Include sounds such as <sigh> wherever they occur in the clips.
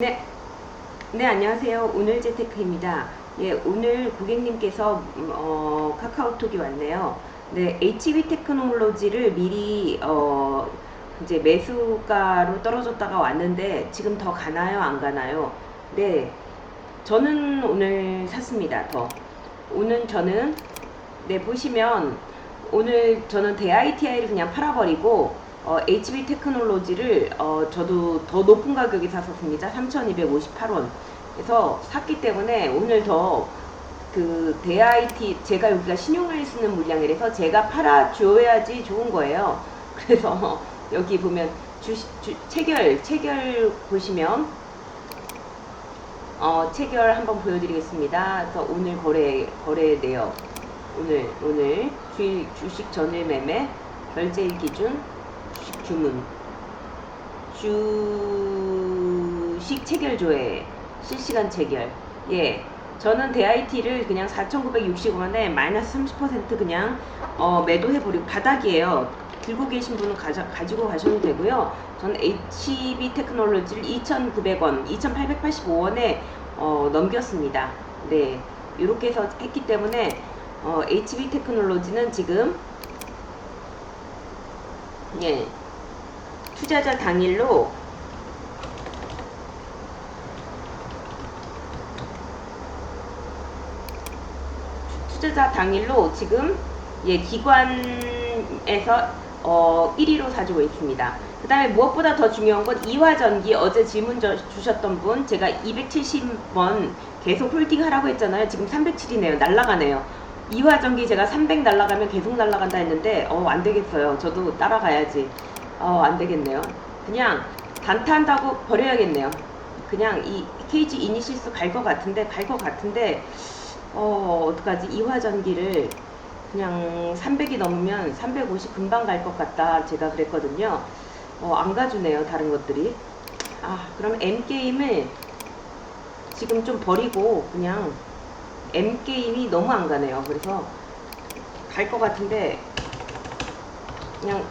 네. 네, 안녕하세요. 오늘 재테크입니다. 예, 오늘 고객님께서 음, 어, 카카오톡이 왔네요. 네, HB 테크놀로지를 미리 어, 이제 매수가로 떨어졌다가 왔는데 지금 더 가나요, 안 가나요? 네. 저는 오늘 샀습니다. 더. 오늘 저는 네, 보시면 오늘 저는 대ITI를 그냥 팔아버리고 어, HB 테크놀로지를 어, 저도 더 높은 가격에 샀었습니다. 3,258원. 그래서 샀기 때문에 오늘 더 그 대IT 제가 여기가 신용을 쓰는 물량이라서 제가 팔아 줘야지 좋은 거예요. <laughs> 그래서 여기 보면 주, 주 체결 체결 보시면 어, 체결 한번 보여드리겠습니다. 그래서 오늘 거래 거래 내역 오늘 오늘 주, 주식 전일 매매 결제일 기준 주문. 주식 체결 조회 실시간 체결. 예 저는 대IT를 그냥 4,965원에 마이너스 30% 그냥 어, 매도해버리고 바닥이에요. 들고 계신 분은 가져, 가지고 가셔도 되고요. 저는 HB 테크놀로지를 2,900원 2,885원에 어, 넘겼습니다. 네 이렇게 해서 했기 때문에 어, HB 테크놀로지는 지금 예 투자자 당일로 투자자 당일로 지금 예 기관에서 어 1위로 사주고 있습니다. 그 다음에 무엇보다 더 중요한 건 이화전기 어제 질문 저- 주셨던 분 제가 270원 계속 홀딩 하라고 했잖아요. 지금 307이네요. 날라가네요. 이화전기 제가 300 날라가면 계속 날라간다 했는데 어 안 되겠어요. 저도 따라가야지. 어 안 되겠네요. 그냥 단타한다고 버려야겠네요. 그냥 이 KG 이니시스 갈 것 같은데 갈 것 같은데 어 어떡하지 이화전기를 그냥 300이 넘으면 350 금방 갈 것 같다 제가 그랬거든요. 어 안 가주네요 다른 것들이. 아 그럼 M 게임을 지금 좀 버리고 그냥 M 게임이 너무 안 가네요. 그래서 갈 것 같은데 그냥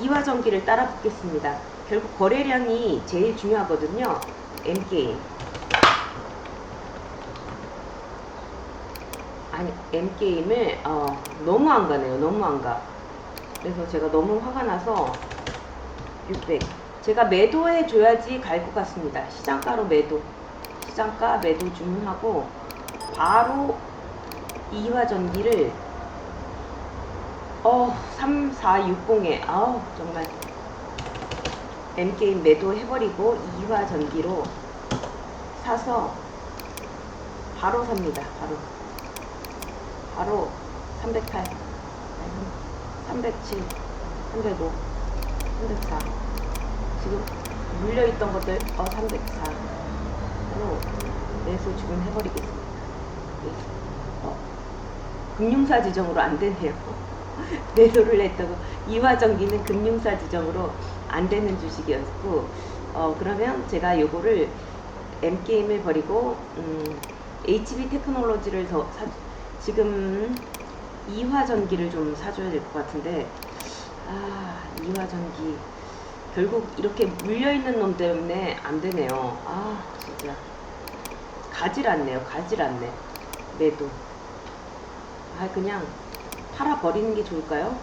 이화전기를 따라 붙겠습니다. 결국 거래량이 제일 중요하거든요. M 게임. 아니 M 게임을 어, 너무 안 가네요. 너무 안 가. 그래서 제가 너무 화가 나서 600. 제가 매도해 줘야지 갈 것 같습니다. 시장가로 매도. 시장가 매도 주문하고 바로 이화 전기를 어 3460에 아우 정말 M 게임 매도 해버리고 이화 전기로 사서 바로 삽니다. 바로 바로 308, 307, 305, 304 지금 물려있던 것들 어 304로 매수 지금 해버리겠습니다. 매수. 어, 금융사 지정으로 안 되네요. <laughs> 매도를 했다고. 이화전기는 금융사 지정으로 안 되는 주식이었고 어 그러면 제가 요거를 M 게임을 버리고 음, HB 테크놀로지를 더 사, 지금 이화전기를 좀 사줘야 될 것 같은데 아 이화전기. 결국 이렇게 물려있는 놈 때문에 안 되네요. 아 진짜. 가질 않네요. 가질 않네. 매도. 아 그냥 팔아 버리는 게 좋을까요?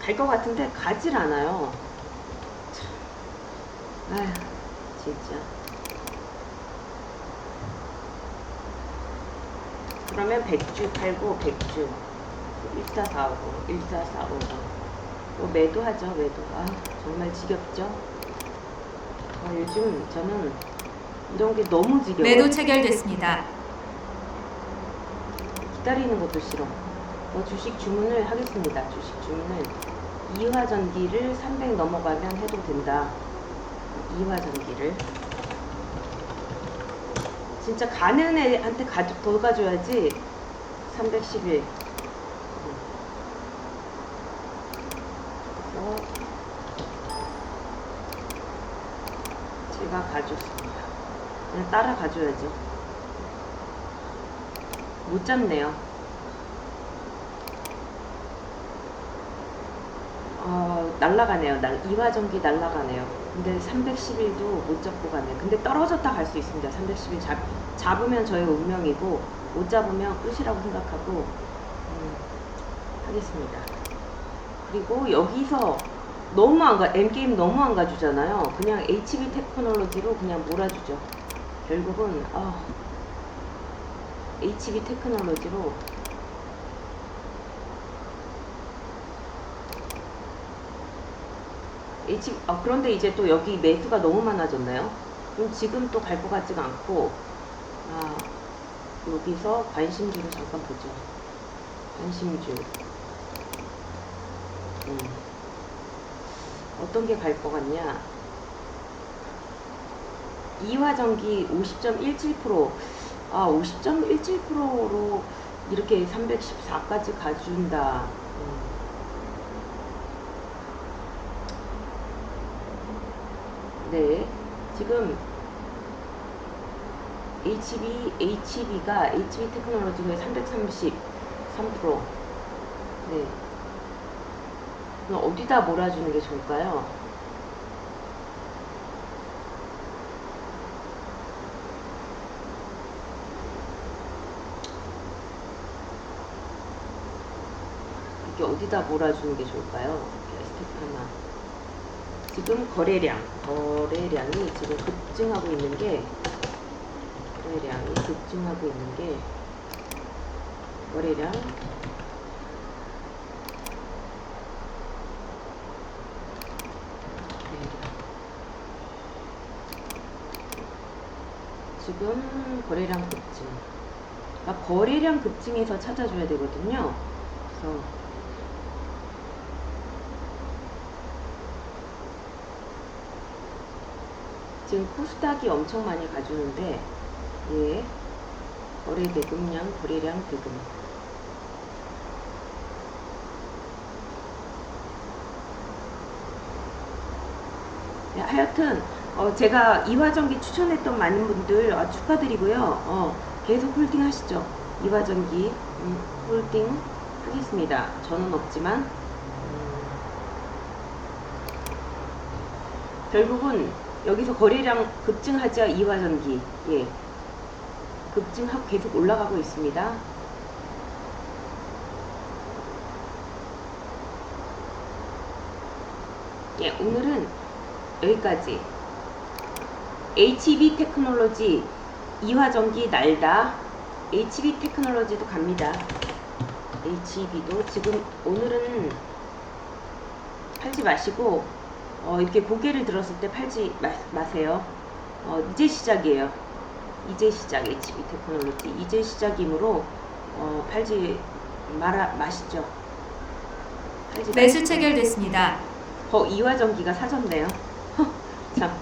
갈 것 같은데 가질 않아요. 참. 아휴 진짜. 그러면 100주 팔고 100주. 1445 1445뭐 매도하죠 매도. 아 정말 지겹죠? 아, 요즘 저는 이런 게 너무 지겨워 매도 체결됐습니다. 기다리는 것도 싫어 뭐 주식 주문을 하겠습니다. 주식 주문을 이화 전기를 300 넘어가면 해도 된다. 이화 전기를. 진짜 가는 애한테 가져, 더 가져야지. 311 그래서 제가 가졌습니다. 그냥 따라 가줘야죠 못 잡네요 어, 날라가네요 날, 이화전기 날라가네요 근데 311도 못 잡고 가네. 근데 떨어졌다 갈 수 있습니다. 311 잡, 잡으면 저의 운명이고 못 잡으면 끝이라고 생각하고 음, 하겠습니다. 그리고 여기서 너무 안 가, M게임 너무 안 가주잖아요. 그냥 HB 테크놀로지로 그냥 몰아주죠. 결국은, 아, HB 테크놀로지로 아, 그런데 이제 또 여기 매수가 너무 많아졌나요? 그럼 지금 또 갈 것 같지가 않고, 아, 여기서 관심주를 잠깐 보죠. 관심주. 음. 어떤 게 갈 것 같냐? 이화전기 50.17%, 아, 50.17%로 이렇게 314까지 가준다. 음. 네, 지금 HB, HB가 HB 테크놀로지의 333%. 네. 그럼 어디다 몰아주는 게 좋을까요? 이게 어디다 몰아주는 게 좋을까요? 스텝 하나. 지금 거래량, 거래량이 지금 급증하고 있는 게, 거래량이 급증하고 있는 게, 거래량, 지금 거래량 급증. 아, 거래량 급증에서 찾아줘야 되거든요. 그래서 지금 코스닥이 엄청 많이 가주는데 예. 거래 대금량 거래량 대금. 네, 하여튼 어, 제가 이화전기 추천했던 많은 분들 아, 축하드리고요. 어, 계속 홀딩 하시죠. 이화전기 음, 홀딩 하겠습니다. 저는 없지만 음, 결국은 여기서 거래량 급증하자 이화전기 예 급증하고 계속 올라가고 있습니다. 예 오늘은 여기까지 HB 테크놀로지 이화전기 날다 HB 테크놀로지도 갑니다. HB도 지금 오늘은 팔지 마시고 어, 이렇게 고개를 들었을 때 팔지 마, 마세요. 어, 이제 시작이에요. 이제 시작 HB 테크놀로지 이제 시작이므로 어, 팔지 말아 마시죠. 팔지 매수. 체결됐습니다. 어, 이화전기가 사졌네요. 참.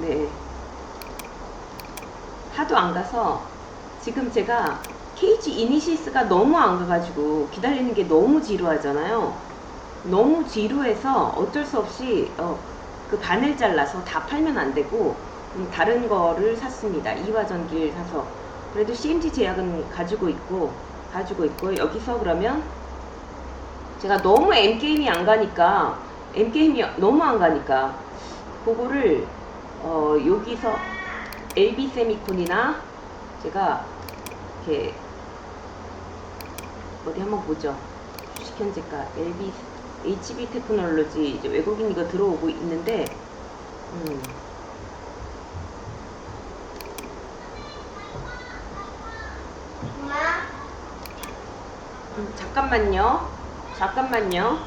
네. 하도 안 가서 지금 제가 KG 이니시스가 너무 안 가가지고 기다리는 게 너무 지루하잖아요. 너무 지루해서 어쩔 수 없이 어, 그 반을 잘라서 다 팔면 안 되고 음, 다른 거를 샀습니다. 이화전기를 사서 그래도 CMG 제약은 가지고 있고 가지고 있고 여기서 그러면 제가 너무 M게임이 안 가니까 M게임이 너무 안 가니까 그거를 어, 여기서 LB 세미콘이나 제가 이렇게 어디 한번 보죠. 주식 현재가 LB HB 테크놀로지 이제 외국인 이거 들어오고 있는데 음. 음, 잠깐만요. 잠깐만요.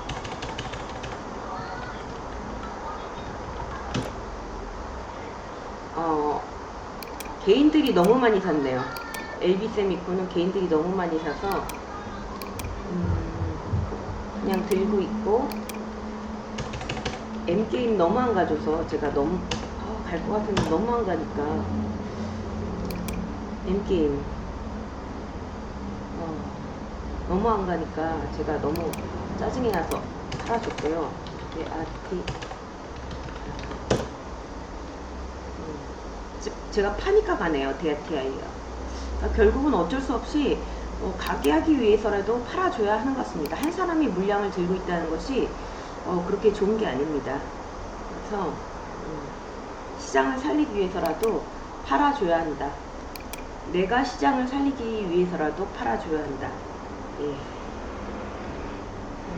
어, 개인들이 너무 많이 샀네요. LB 세미코는 개인들이 너무 많이 사서, 음, 그냥 들고 있고, M게임 너무 안 가줘서 제가 너무, 아, 갈것 같은데 너무 안 가니까, M게임, 어, 너무 안 가니까 제가 너무 짜증이 나서 팔아줬고요. 네, 아티. 제가 파니까 가네요. 데아티아이가. 그러니까 결국은 어쩔 수 없이 어, 가게 하기 위해서라도 팔아줘야 하는 것 같습니다. 한 사람이 물량을 들고 있다는 것이 어, 그렇게 좋은 게 아닙니다. 그래서 음, 시장을 살리기 위해서라도 팔아줘야 한다. 내가 시장을 살리기 위해서라도 팔아줘야 한다. 예.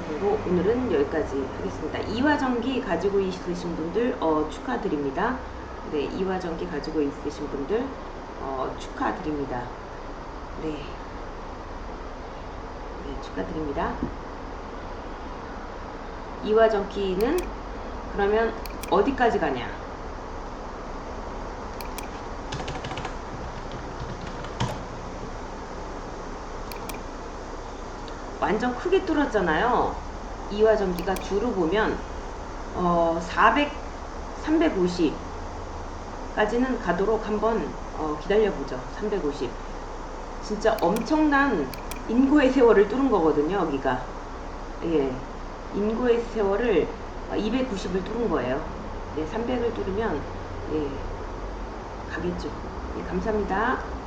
그리고 오늘은 여기까지 하겠습니다. 이화전기 가지고 있으신 분들 어, 축하드립니다. 네, 이화전기 가지고 있으신 분들 어, 축하드립니다. 네. 네, 축하드립니다. 이화전기는 그러면 어디까지 가냐? 완전 크게 뚫었잖아요. 이화전기가 주로 보면 어, 400, 350까지는 가도록 한번 어, 기다려보죠. 350. 진짜 엄청난 인고의 세월을 뚫은 거거든요. 여기가. 예. 인고의 세월을 290을 뚫은 거예요. 네, 300을 뚫으면 예, 가겠죠. 예, 감사합니다.